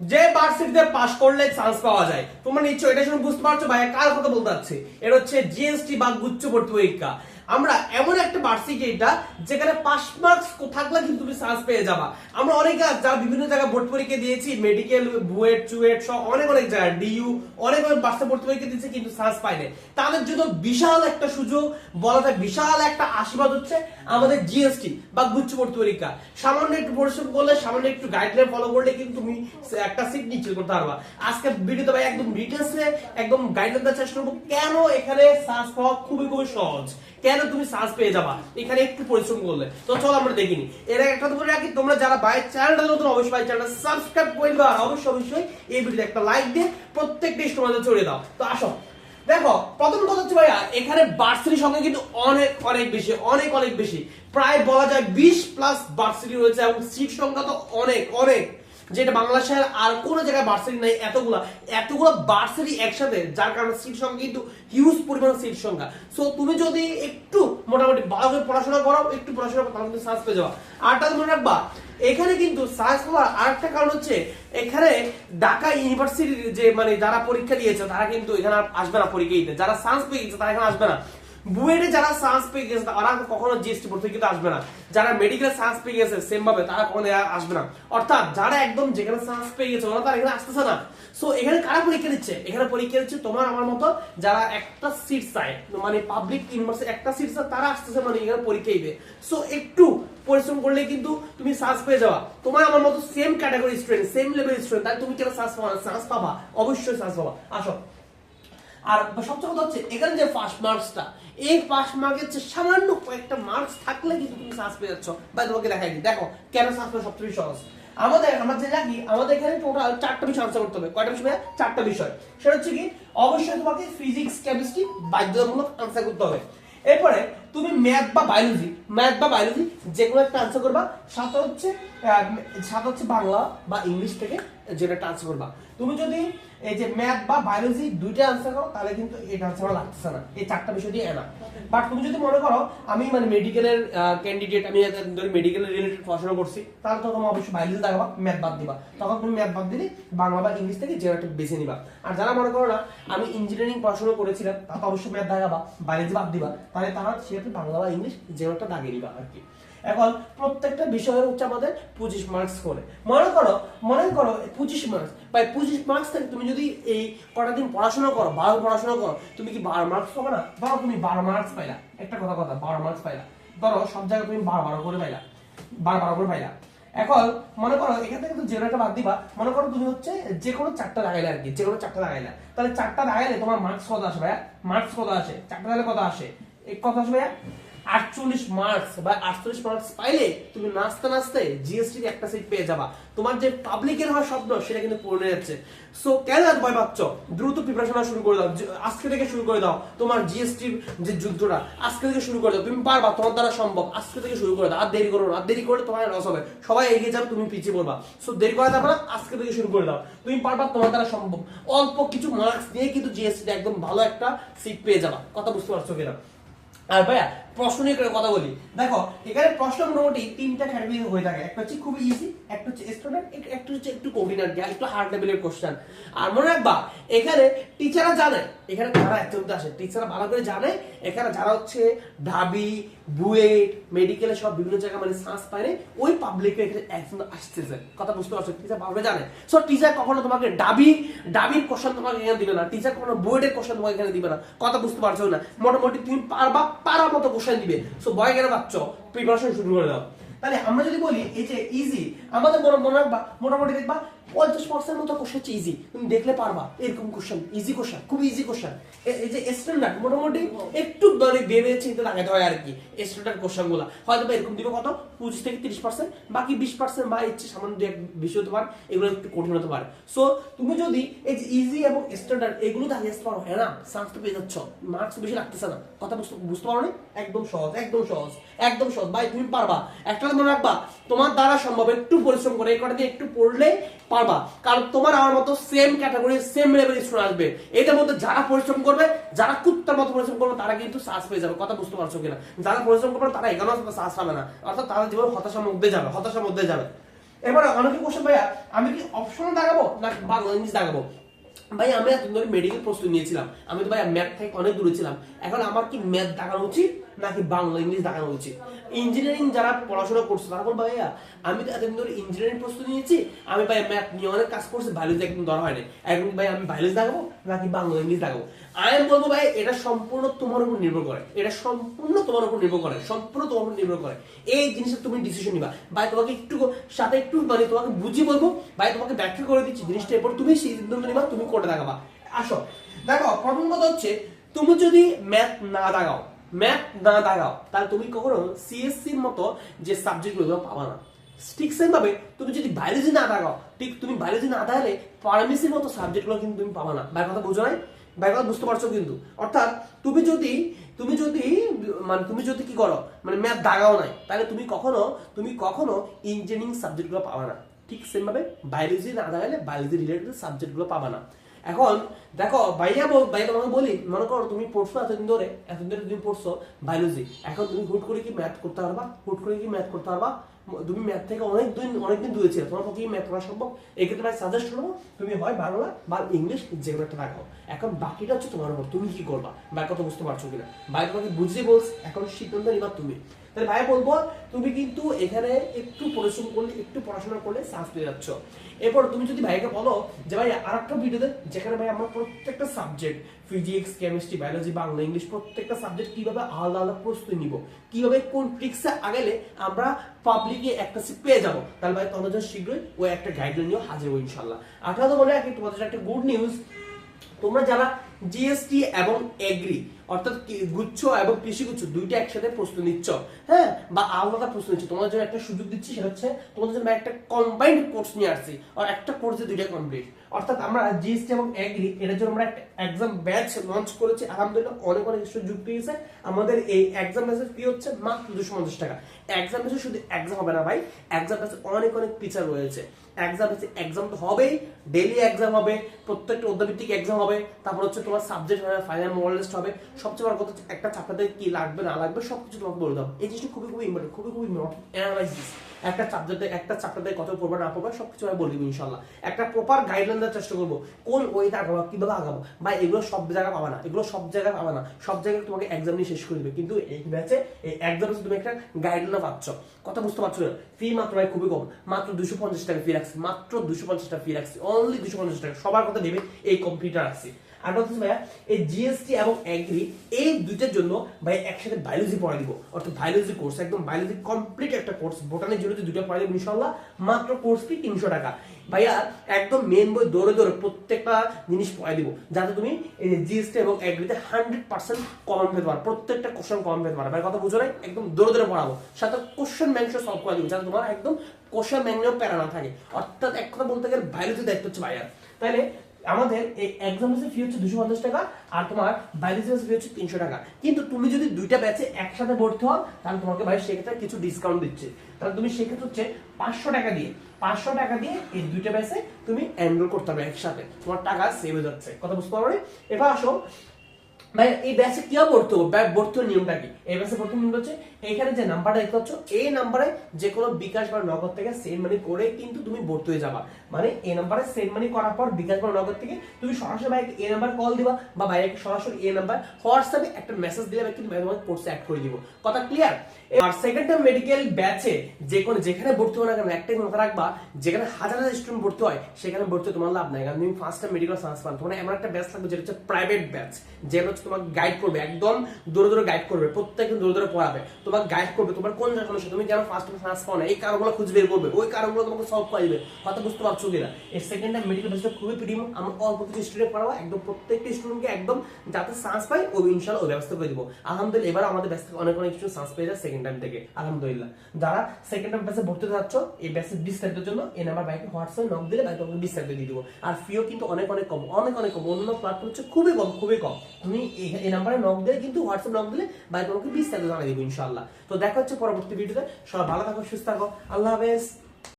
যে বার্ষিকতে পাশ করলে চান্স পাওয়া যায়। তোমরা নিশ্চয়ই এটা শুনে বুঝতে পারছ ভাই কার কথা বলতে যাচ্ছে? এটা হচ্ছে জিএসটি বা গুচ্ছ ভর্তি পরীক্ষা। আমরা এমন একটা ভার্সিটি এটা, যেখানে পাস মার্কস থাকলে কিন্তু তুমি চান্স পেয়ে যাবা। আমরা অনেকে যারা বিভিন্ন জায়গায় ভর্তি পরীক্ষা দিয়েছি মেডিকেল বুয়েট, চুয়েট, সব অনেক অনেক জায়গায়, ডিইউ, অনেক অনেক বাচ্চা ভর্তি পরীক্ষা দিয়েছে কিন্তু চান্স পায় নাই তাদের জন্য বিশাল একটা সুযোগ, বলা যায় বিশাল একটা আশীর্বাদ হচ্ছে আমাদের জিএসটি বা গুচ্ছ ভর্তি পরীক্ষা। সামান্য একটু পরিশ্রম করলে, সামান্য একটু গাইডলাইন ফলো করলে কিন্তু তুমি একটা সিট নিশ্চিত করতে পারবা। আজকে ভিডিওতে ভাই একদম ডিটেলসে একদম গাইডলাইন দেওয়ার চেষ্টা করব, কেন এখানে চান্স পাওয়া খুবই খুবই সহজ? কেন তুমি চান্স পেয়ে যাবা? এখানে একটু পরিশ্রম করলে। তো চলো আমরা দেখিনি এর একটা বলে রাখি, তোমরা যারা বাই চ্যানেলটা নতুন, অবশ্যই বাই চ্যানেলটা সাবস্ক্রাইব করে দিবা আর অবশ্যই অবশ্যই এই ভিডিওতে একটা লাইক দিয়ে প্রত্যেকটা তোমাদের ছড়িয়ে দাও। তো আসো। দেখো, প্রথম কথা হচ্ছে ভাইয়া, এখানে বার্সিটির সংখ্যা কিন্তু অনেক অনেক বেশি, অনেক অনেক বেশি। প্রায় বলা যায় বিশ প্লাস বার্সিটি রয়েছে এবং সিট সংখ্যা তো অনেক অনেক। যেটা বাংলাদেশের আর কোনো জায়গায় বার্সিটি নাই, এতগুলা। এতগুলো বার্সিটি একসাথে, যার কারণে সিট সংখ্যা কিন্তু হিউজ পরিমাণ সিট সংখ্যা। সো তুমি যদি একটু মোটামুটি ভালো করে পড়াশোনা করো একটু পড়াশোনা করো, তাহলে কিন্তু সার্চ পেয়ে যাবা। আরটা মনে রাখবা, এখানে কিন্তু সায়েন্স পাওয়ার আরেকটা কারণ হচ্ছে, এখানে ঢাকা ইউনিভার্সিটির যে মানে যারা পরীক্ষা দিয়েছে, তারা কিন্তু এখানে আসবে না পরীক্ষা দিতে যারা সায়েন্স পেয়ে গেছে, তারা এখানে আসবে না। বুয়েটে যারা সায়েন্স পেয়ে গেছে, তারা কখনো জিএসটি পড়তে কিন্তু আসবে না। যারা মেডিকেল সায়েন্স পেয়ে গেছে সেম ভাবে তারা কখনো আসবে না। অর্থাৎ যারা একদম যেখানে সায়েন্স পেয়ে গেছে, ওরা তারা এখানে আসতেছে না। সো এখানে কারা পরীক্ষা দিচ্ছে? এখানে পরীক্ষা দিচ্ছে তোমার, আমার মতো যারা একটা সিট চায় মানে পাবলিক ইউনিভার্সিটি একটা সিট চায়, তারা আসতেছে মানে এখানে পরীক্ষা দিবে। সো একটু পরিশ্রম করলে কিন্তু তুমি সার্চ পেয়ে যাবা। তোমার আমার মতো same category student same level student তুমি কেন সার্চ পাবা সার্চ পাবা, অবশ্যই সার্চ পাবা। আসো। আর সবচেয়ে কথা হচ্ছে, এখানে যে ফার্স্ট মার্কসটা এই ফার্স্ট মার্কের যে সামান্য কয়েকটা মার্কস থাকলে কিন্তু তুমি সার্চ পেয়ে যাচ্ছ। বা তোমাকে দেখাই দেখো, কেন সার্চ করা সবচেয়ে সহজ? আমাদের, আমরা যে জানি, আমাদের এখানে টোটাল চারটা বিষয় আনসার করতে হবে। কয়টা বিষয় চারটা বিষয়। সেটা হচ্ছে কি, অবশ্যই তোমাকে ফিজিক্স কেমিস্ট্রি বাধ্যতামূলক আনসার করতে হবে। এরপরে, তুমি ম্যাথ বা বায়োলজি ম্যাথ বা বায়োলজি যে কোনো একটা আনসার করবা। সাথে হচ্ছে সাথে হচ্ছে বাংলা বা ইংলিশ থেকে যেটা একটা আনসার করবা। তুমি যদি এই যে ম্যাথ বা বায়োলজি দুইটা আনসার করো, তাহলে কিন্তু এটা আনসার লাগতেছে না। এই চারটা বিষয় দিয়ে এনা। বাট তুমি যদি মনে করো, আমি মানে মেডিকেলের ক্যান্ডিডেট আমি ধরি মেডিকেলের রিলেটেড পড়াশোনা করছি, তাহলে তো তুমি অবশ্যই বায়োলজি দেখাবা ম্যাথ বাদ দিবা। তখন তুমি ম্যাথ বাদ দিলে বাংলা বা ইংলিশ থেকে যে একটা বেছে নিবা। আর যারা মনে করো না, আমি ইঞ্জিনিয়ারিং পড়াশোনা করেছিলাম তাহলে অবশ্যই ম্যাথ দেখাবা বায়োলজি বাদ দিবা। তাহলে তারা সেক্ষেত্রে বাংলা বা ইংলিশ যে একটা দাগিয়ে নিবা আর কি। এখন প্রত্যেকটা বিষয়ের হচ্ছে আমাদের পঁচিশ মার্কস করে। মনে করো মনে করো, পঁচিশ মার্কস বা পঁচিশ মার্কস থেকে তুমি যদি এই কটা দিন পড়াশোনা করো, বারো পড়াশোনা করো, তুমি কি বারো মার্কস পাবে না? ধরো তুমি বারো মার্কস পাইলা। একটা কথা কথা, বারো মার্কস পাইলা। ধরো সব জায়গায় তুমি বারো বারো করে পাইলা। বারো বারো করে পাইলা। এখন মনে করো, এখান থেকে তুমি জেরোটা বাদ দিবা। মনে করো তুমি হচ্ছে যে কোনো চারটা লাগাইলে আর কি যে কোনো চারটা লাগাইলা। তাহলে চারটা লাগাইলে তোমার মার্কস কত আসে ভাইয়া? মার্কস কত আসে? চারটা লাগাইলে কত আসে? এক কত আসে ভাইয়া? আটচল্লিশ মার্কস বা আটচল্লিশ মার্কস পাইলে তুমি নাচতে নাচতে জিএসটি একটা সিট পেয়ে যাবা। তোমার যে পাবলিকের হওয়ার স্বপ্ন, সেটা কিন্তু পূরণ যাচ্ছে। সো কেন এত ভয় পাচ্ছ? দ্রুত প্রিপারেশন শুরু করে দাও। আজকে থেকে শুরু করে দাও তোমার জিএসটির যে যুদ্ধটা। আজকে থেকে শুরু করে দাও। তুমি পারবা, তোমার দ্বারা সম্ভব। আজকে থেকে শুরু করে দাও। আর দেরি করো না। আর দেরি করে তোমার লস হবে। সবাই এগিয়ে যাবে তুমি পিছিয়ে পড়বা। সো দেরি করা যাবে না। আজকে থেকে শুরু করে দাও। তুমি পারবা, তোমার দ্বারা সম্ভব। অল্প কিছু মার্কস দিয়ে কিন্তু জিএসটি একদম ভালো একটা সিট পেয়ে যাবা। কথা বুঝতে পারছ কিনা? আর ভাইয়া প্রশ্ন নিয়ে করে কথা বলি। দেখো এখানে প্রশ্ন মোটামুটি তিনটা ক্যাটাগরি হয়ে থাকে। একটা হচ্ছে খুবই ইজি একটা হচ্ছে স্টুডেন্ট একটা হচ্ছে একটু কঠিন আর কি, একটু হার্ড লেভেলের কোশ্চেন আর মনে রাখবা এখানে টিচাররা জানে এখানে যারা একজনতে আসে টিচাররা ভালো করে জানে এখানে যারা হচ্ছে ঢাবি বুয়েট মেডিকেলে সব বিভিন্ন জায়গায় মানে শ্বাস পায় ওই পাবলিকে এখানে একজন আসতেছে। কথা বুঝতে পারছ? টিচার ভালো জানে। সো টিচার কখনো তোমাকে ডাবি ডাবির কোশ্চেন তোমাকে এখানে দিবে না। টিচার কখনো বুয়েটের কোশ্চেন তোমাকে এখানে দিবে না। কথা বুঝতে পারছ না? মোটামুটি তুমি পারবা পারার মতো কোশ্চেন দিবে। সো ভয় কেন পাচ্ছ প্রিপারেশন শুরু করে দাও। তাহলে আমরা যদি বলি, এই যে ইজি আমাদের মনে মনে রাখবা, মোটামুটি দেখবা পঞ্চাশ পার্সেন্ট মতো কোশ্চেন হচ্ছে ইজি তুমি দেখলে পারবা, এরকম কোশ্চেন ইজি কোশ্চেন খুব ইজি কোশ্চেন এই যে স্ট্যান্ডার্ড মোটামুটি একটু মানে ভেবে চিন্তা লাগাতে হয় আর কি স্ট্যান্ডার্ড কোশ্চেনগুলা। হয়তো বা এরকম দিবে কত? পঁচিশ থেকে তিরিশ পার্সেন্ট বাকি বিশ পার্সেন্ট বা ইচ্ছে সামান্য দু এক বিষয় হতে পারে, এগুলো একটু কঠিন হতে পারে। সো তুমি যদি এই যে ইজি এবং স্ট্যান্ডার্ড এগুলো দাঁড়িয়ে আসতে পারো হ্যাঁ না চান্স তো পেয়ে যাচ্ছ মার্কস বেশি লাগতেছে না। কথা বুঝতে বুঝতে পারো না একদম সহজ একদম সহজ একদম সহজ। ভাই, তুমি পারবা। একটা কথা মনে রাখবা। তোমার দ্বারা সম্ভব। একটু পরিশ্রম করে এই কটা দিয়ে একটু পড়লে পারবা। কারণ তোমার আমার মতো same category same level student আসবে। এটার মধ্যে যারা পরিশ্রম করবে, যারা কুত্তার মতো পরিশ্রম করবে, তারা কিন্তু সাহস পেয়ে যাবে। কথা বুঝতে পারছ কিনা? যারা পরিশ্রম করবে, তারা এখানেও সাহস পাবে না। অর্থাৎ তারা জীবন হতাশার মধ্যে যাবে, হতাশার মধ্যে যাবে। এবার অনেকে কোশ্চেন ভাইয়া, আমি কি অপশনাল দাগাবো না বাংলা ইংলিশ দাগাবো ভাই আমি এতদিন ধরে মেডিকেল প্রস্তুতি নিয়েছিলাম। আমি তো ভাই ম্যাথ থেকে অনেক দূরে ছিলাম। এখন আমার কি ম্যাথ দেখানো উচিত? নাকি বাংলা, ইংলিশ দেখানো উচিত ইঞ্জিনিয়ারিং যারা পড়াশোনা করছে, তারা বল ভাইয়া, আমি তো এতদিন ধরে ইঞ্জিনিয়ারিং প্রস্তুতি নিয়েছি। আমি ভাই ম্যাথ নিয়ে অনেক কাজ করছি বায়োলজি একদম ধরা হয়নি। এখন ভাই আমি বায়োলজি দেখাবো নাকি বাংলা, ইংলিশ দেখাবো? আমি বলব, ভাই, এটা সম্পূর্ণ তোমার উপর নির্ভর করে। এটা সম্পূর্ণ তোমার উপর নির্ভর করে। সম্পূর্ণ তোমার উপর নির্ভর করে। এই জিনিসটা তুমি ডিসিশন নিবা। ভাই, তোমাকে একটু সাথে একটু মানে তোমাকে বুঝিয়ে বলব, ভাই, তোমাকে ব্যাখ্যা করে দিচ্ছি জিনিসটা। এরপর তুমি সেই সিদ্ধান্ত নিবা, তুমি কোনটা দেখাবা। আসো। দেখো, প্রথম কথা হচ্ছে, তুমি যদি ম্যাথ না দাগাও ম্যাথ না দাগাও তাহলে তুমি কখনো সিএসসি এর মতো যে সাবজেক্টগুলো পাবা না। ঠিক সেম ভাবে তুমি যদি বায়োলজি না দাগাও ঠিক তুমি বায়োলজি না দাগালে ফার্মেসির মতো সাবজেক্টগুলো কিন্তু তুমি পাবা না। ভাই কথা বুঝো নাই? ভাই কথা বুঝতে পারছ কিন্তু? অর্থাৎ তুমি যদি তুমি যদি মানে তুমি যদি কি করো মানে ম্যাথ দাগাও নাই, তাহলে তুমি কখনো তুমি কখনো ইঞ্জিনিয়ারিং সাবজেক্টগুলো পাবা না। ঠিক সেম ভাবে বায়োলজি না দাগালে বায়োলজি রিলেটেড সাবজেক্টগুলো পাবা না। এখন দেখো, বাইরে ভাই তোমাকে বলি, মনে করো তুমি পড়ছো এতদিন ধরে এতদিন ধরে তুমি পড়ছো বায়োলজি এখন তুমি হুট করে কি ম্যাথ করতে পারবা? হুট করে কি ম্যাথ করতে পারবা? তুমি ম্যাথ থেকে অনেক দিন, অনেকদিন দূরে ছিল। তোমার পক্ষে ম্যাথ করা সম্ভব? এক্ষেত্রে ভাই সাজেস্ট করব, তুমি হয় বাংলা বা ইংলিশ যে কোনো একটা রাখো এখন বাকিটা হচ্ছে তোমার উপর। তুমি কি করবা? ভাই কথা বুঝতে পারছ কিনা? ভাই তোমাকে বুঝিয়ে বলছে, এখন সিদ্ধান্ত নিবা তুমি। তাহলে ভাই বলব, তুমি কিন্তু এখানে একটু পরিশ্রম করলে, একটু পড়াশোনা করলে চান্স পেয়ে যাচ্ছ। এরপর তুমি যদি ভাইকে বলো যে, ভাই আর একটা ভিডিওতে যেখানে ভাই আমার প্রত্যেকটা subject physics chemistry biology Bangla English প্রত্যেকটা সাবজেক্ট কীভাবে আলাদা আলাদা প্রস্তুতি নিব? কীভাবে কোন ট্রিক্সে আগেলে আমরা পাবলিকে একটা সিট পেয়ে যাব? তাহলে ভাই তোমাদের শীঘ্রই ও একটা গাইডলাইন নিয়ে হাজির হব ইনশাল্লাহ। আঠারো মনে রাখি তোমাদের একটা গুড নিউজ তোমরা যারা জিএসটি এবং এগ্রি অর্থাৎ গুচ্ছ এবং কৃষি গুচ্ছ দুইটা একসাথে প্রস্তুতি নিচ্ছ। হ্যাঁ? বা আলাদা প্রস্তুতি নিচ্ছ। তোমাদের জন্য একটা সুযোগ দিচ্ছি, সেটা হচ্ছে তোমাদের জন্য একটা কম্বাইন্ড কোর্স নিয়ে আসছি, আর একটা কোর্সে দুইটা কমপ্লিট অর্থাৎ আমরা জিএসটি এবং এগ্রি এটার জন্য আমরা একটা এক্সাম ব্যাচ লঞ্চ করেছি। আলহামদুলিল্লাহ, অনেক অনেক যুক্ত হয়েছে আমাদের এই এক্সাম ব্যাচের ফি হচ্ছে মাত্র দুশো পঞ্চাশ টাকা। এক্সাম ব্যাচে শুধু এক্সাম হবে না ভাই এক্সাম ব্যাচে অনেক অনেক ফিচার রয়েছে। এক্সাম হচ্ছে এক্সাম তো হবেই ডেইলি এক্সাম হবে, প্রত্যেকটা অধ্যাভিত্তিক এক্সাম হবে, তারপর হচ্ছে তোমার সাবজেক্ট হবে ফাইনাল মডেল টেস্ট হবে, সবচেয়ে বড় কথা একটা চ্যাপ্টারে কি লাগবে, না লাগবে, সবকিছু তোমাকে বলে দাও। এই জিনিসটা খুবই খুবই ইম্পর্টেন্ট খুবই খুবই অ্যানালাইসিস একটা সাবজেক্টে একটা চ্যাপ্টারে কত পড়বে, না পড়বে, সবকিছু আমি বলে দিব ইনশাল্লাহ একটা প্রপার গাইডলাইন দেওয়ার চেষ্টা করব, কোন ওইটা আগাবো, কীভাবে আগাবো। বা এগুলো সব জায়গায় পাবা না, এগুলো সব জায়গায় পাবা না। সব জায়গায় তোমাকে এক্সাম নিয়ে শেষ করে দিবে। কিন্তু এই ব্যাচে এই এক্সামে তুমি একটা গাইডলাইন পাচ্ছ, কথা বুঝতে পারছ না ফি মাত্র ভাই খুবই কম, মাত্র দুশো পঞ্চাশ টাকা ফি রাখছি, মাত্র দুশো পঞ্চাশ টাকা ফি রাখছি অনলি দুশো পঞ্চাশ টাকা, সবার কথা ভেবে এই কম্পিউটার রাখছি প্রত্যেকটা জিনিস পড়াই দিব, যাতে তুমি জিএসটি এবং এগ্রিতে হান্ড্রেড পার্সেন্ট কমন পেতে পারো, প্রত্যেকটা কোশ্চেন কমন পেতে পারো। ভাই কথা বুঝো নাই? একদম দৌড়ে দৌড়ে পড়াবো। সাথে কোশ্চেন ব্যাংক সলভ করে দিব, যাতে তোমার একদম কোশ্চেন ব্যাংকেও প্যারা না থাকে। অর্থাৎ এক কথা বলতে গেলে বায়োলজি দায়িত্ব হচ্ছে ভাইয়া। তাহলে আমাদের এই এক্সাম ফি হচ্ছে দুশো পঞ্চাশ টাকা আর তোমার বায়োলজি ফি হচ্ছে তিনশো টাকা। কিন্তু তুমি যদি দুইটা ব্যাচে একসাথে ভর্তি হও, তাহলে তোমাকে ভাই সেক্ষেত্রে কিছু ডিসকাউন্ট দিচ্ছে। তাহলে তুমি সেক্ষেত্রে হচ্ছে পাঁচশো টাকা দিয়ে, পাঁচশো টাকা দিয়ে এই দুইটা ব্যাচে তুমি এনরোল করতে হবে একসাথে। তোমার টাকা সেভ হয়ে যাচ্ছে। কথা বুঝতে পারবে এবার আসো ভাই, এই ব্যাচে কীভাবে ভর্তি হব নিয়মটা কি? এই ব্যাচে ভর্তি নিয়ম হচ্ছে এখানে যে নাম্বারটা দেখতে পাচ্ছ, এই নাম্বারে যে কোনো বিকাশ বা নগদ থেকে সেন্ড মানি করে কিন্তু তুমি ভর্তি হয়ে যাবা। মানে এই নাম্বারে সেন্ড মানি করার পর বিকাশ বা নগদ থেকে তুমি সরাসরি ভাইকে এই নাম্বার কল দিবা বা ভাইকে সরাসরি এই নাম্বার হোয়াটসঅ্যাপে একটা মেসেজ দিলে কিন্তু ভাই তোমাকে কোর্সে অ্যাড করে দিব। কথা ক্লিয়ার আর সেকেন্ড মেডিকেল ব্যাচে যে কোনো যেখানে ভর্তি না কেন একটাই মাথা রাখবা, যেখানে হাজার হাজার স্টুডেন্ট ভর্তি হয়, সেখানে ভর্তি তোমার লাভ নাই। কারণ তুমি ফার্স্ট টাইম মেডিকেল সায়েন্স পান তোমার এমন একটা ব্যাচ থাকবে যেটা হচ্ছে প্রাইভেট ব্যাচ যেটা হচ্ছে তোমাকে গাইড করবে, একদম দূরে দূরে গাইড করবে, প্রত্যেকদিন দূরে দূরে পড়াবে। তোমাকে গাইড করবে, তোমার কোন সমস্যা, তুমি কেন ফার্স্ট সায়েন্স পাও না এই কারণগুলো খুঁজে বের করবে, ওই কারণগুলো তোমাকে সলভ করে দিবে, হয়তো বুঝতে পারছ কিনা। এই সেকেন্ড টাইম মেডিকেল ব্যাচটা খুবই প্রিমিয়াম আমরা অল্প কিছু স্টুডেন্ট পড়াবো, একদম প্রত্যেকটা স্টুডেন্টকে একদম যাতে সায়েন্স পাই ওই ইনশাল্লাহ ওই ব্যবস্থা করে দিব। আলহামদুলিল্লাহ এবার আমাদের থেকে অনেক অনেক স্টুডেন্ট সায়েন্স পেয়ে যায় সেকেন্ড টাইম থেকে, আলহামদুলিল্লাহ। যারা সেকেন্ড টাইম ব্যাচে ভর্তি যাচ্ছ, এই ব্যাচের বিস্তারিতের জন্য এই নাম্বার বাইকে হোয়াটসঅ্যাপে নক দিলে বাইক তোমাকে বিস্তারিত দিয়ে দিব। আর ফিও কিন্তু অনেক অনেক কম, অনেক অনেক কম, অন্য প্ল্যাটফর্ম হচ্ছে খুবই কম খুবই কম। তুমি এই নাম্বারে নক দিলে কিন্তু হোয়াটসঅ্যাপ নক দিলে বাইক তোমাকে বিস্তারিত জানিয়ে দেবো ইনশাল্লাহ তো দেখা হচ্ছে পরবর্তী ভিডিওতে সবাই ভালো থাকো, সুস্থ থাকো। আল্লাহ হাফেজ।